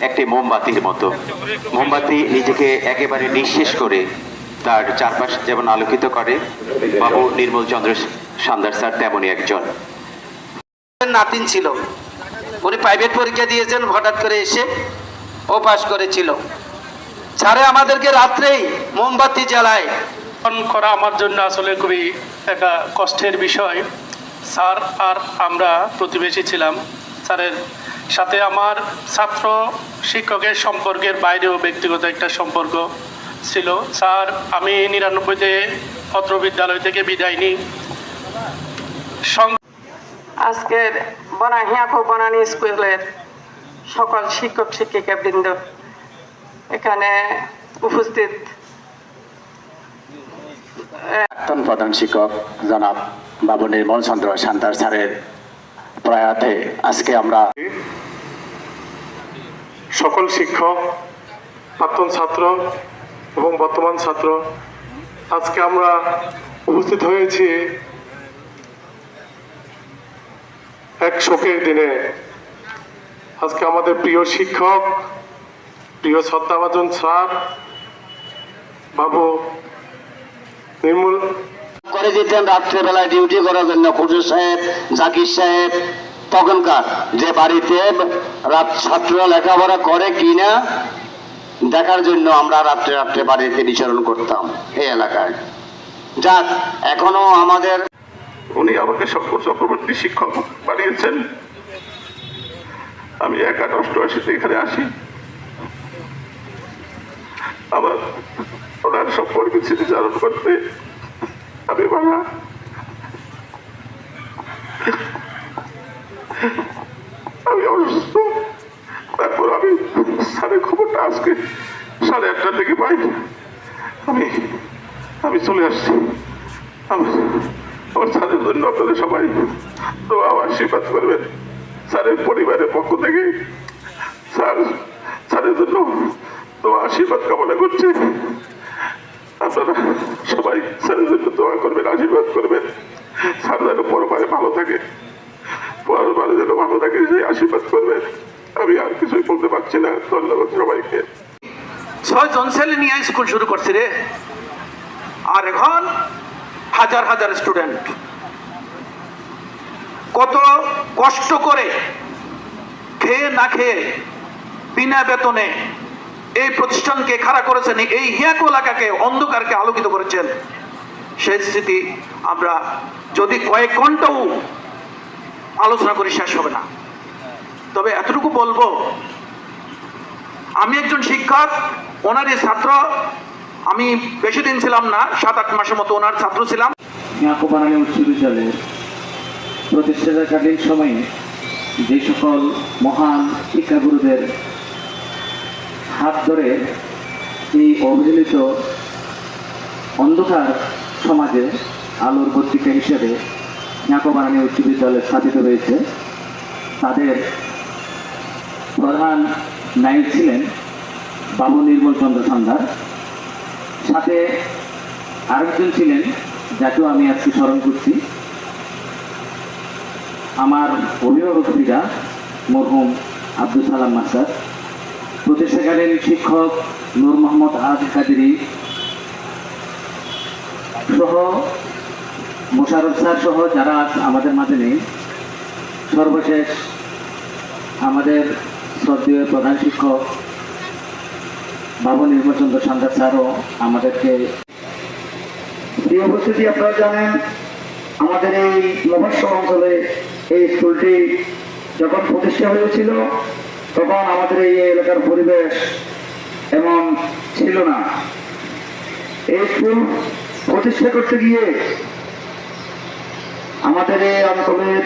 একটি মোমবাতির মতো। মোমবাতি নিজেকে একেবারে নিঃশেষ করে তার চারপাশ যেমন আলোকিত করে বাবু নির্মল চন্দ্র সান্দার স্যার তেমনই একজন। নাতিন ছিল। উনি প্রাইভেট পরীক্ষা দিয়েছেন হঠাৎ করে এসে ও পাস করেছিল। ছাড়ে আমাদেরকে রাত্রেই মোমবাতি জ্বালায়। করা আমার জন্য আসলে খুবই একটা কষ্টের বিষয়। স্যার আর আমরা প্রতিবেশী ছিলাম। স্যারের সাথে আমার ছাত্র শিক্ষকের সম্পর্কের বাইরেও ব্যক্তিগত একটা সম্পর্ক ছিল। স্যার আমি নিরানব্বইতে অত্র বিদ্যালয় থেকে বিদায় নিই। আজকের বনা হিয়াকো বনানী স্কুলের সকল শিক্ষক শিক্ষিকা বৃন্দ এখানে উপস্থিত। প্রাক্তন প্রধান শিক্ষক জনাব বাবু নির্মল চন্দ্র সান্তার স্যারের প্রয়াতে আজকে আমরা সকল শিক্ষক প্রাক্তন ছাত্র এবং বর্তমান ছাত্র আজকে আমরা উপস্থিত হয়েছি এক শোকের দিনে। আজকে আমাদের প্রিয় শিক্ষক প্রিয় শ্রদ্ধাভাজন স্যার বাবু নির্মূল করে দিতেন রাত্রেবেলায় ডিউটি করার জন্য। খুজুর সাহেব জাকির সাহেব তখনকার যে বাড়িতে রাত ছাত্ররা লেখাপড়া করে কিনা, দেখার জন্য আমরা রাত্রে রাত্রে বাড়িতে বিচরণ করতাম এই এলাকায়। যাক, এখনও আমাদের উনি আমাকে সকল চক্রবর্তী শিক্ষক বানিয়েছেন। আমি একা অষ্টআশিতে এখানে আসি। আমার ওনার সম্পর্কে স্মৃতিচারণ করতে আমি বাবা আমি অসুস্থ। তারপর আমি স্যারের খবরটা আজকে সাড়ে আটটার দিকে পাই। আমি আমি চলে আসছি। আমার আমার স্যারের জন্য আপনারা সবাই দোয়া আশীর্বাদ করবেন। স্যারের পরিবারের পক্ষ থেকে স্যার, স্যারের জন্য দোয়া আশীর্বাদ কামনা করছি। আপনারা সবাই স্যারের জন্য দোয়া করবেন, আশীর্বাদ করবেন। স্যার যেন পরবারে ভালো থাকে। যেন ভালো থাকে, সেই আশীর্বাদ করবেন। আমি আর কিছুই বলতে পারছি না। ধন্যবাদ সবাইকে। ছেলে নিয়ে স্কুল শুরু রে। আর এখন হাজার হাজার স্টুডেন্ট কত কষ্ট করে খেয়ে না খেয়ে, বিনা বেতনে এই প্রতিষ্ঠানকে খাড়া করেছেন, এই হিয়াকো এলাকাকে অন্ধকারকে আলোকিত করেছেন। সেই স্থিতি আমরা যদি কয়েক ঘন্টাও আলোচনা করে শেষ হবে না। তবে এতটুকু বলব, আমি একজন শিক্ষক, ওনারই ছাত্র, আমি বেশি দিন ছিলাম না সাত আট মাসের মতো ওনার ছাত্র ছিলাম। প্রতিষ্ঠাতাকালীন সময়ে যে সকল মহান শিক্ষাগুরুদের হাত ধরে এই অবহেলিত অন্ধকার সমাজে আলোর পত্রিকা হিসেবে ইয়াকুবানানী উচ্চ বিদ্যালয়ে স্থাপিত হয়েছে তাদের প্রধান নায়ক ছিলেন বাবু নির্মল চন্দ্র সন্ধ্যার সাথে আরেকজন ছিলেন যাকেও আমি আজকে স্মরণ করছি। আমার অভিভাবক পিতা মরহুম আব্দুল সালাম মাস্টার। প্রতিষ্ঠাকালীন শিক্ষক নূর মোহাম্মদ আজ কাদিরি। সহ মোশারফ স্যার সহ যারা আমাদের মাঝে নেই, সর্বশেষ আমাদের শ্রদ্ধেয় প্রধান শিক্ষক বাবু নির্মলচন্দ্র সান্দার স্যারও আমাদেরকে এই উপস্থিতি আপনারা জানেন, আমাদের এই মহোৎসব অঞ্চলে এই স্কুলটি যখন প্রতিষ্ঠা হয়েছিল, তখন আমাদের এই এলাকার পরিবেশ এমন ছিল না। এই স্কুল প্রতিষ্ঠা করতে গিয়ে আমাদের এই অঞ্চলের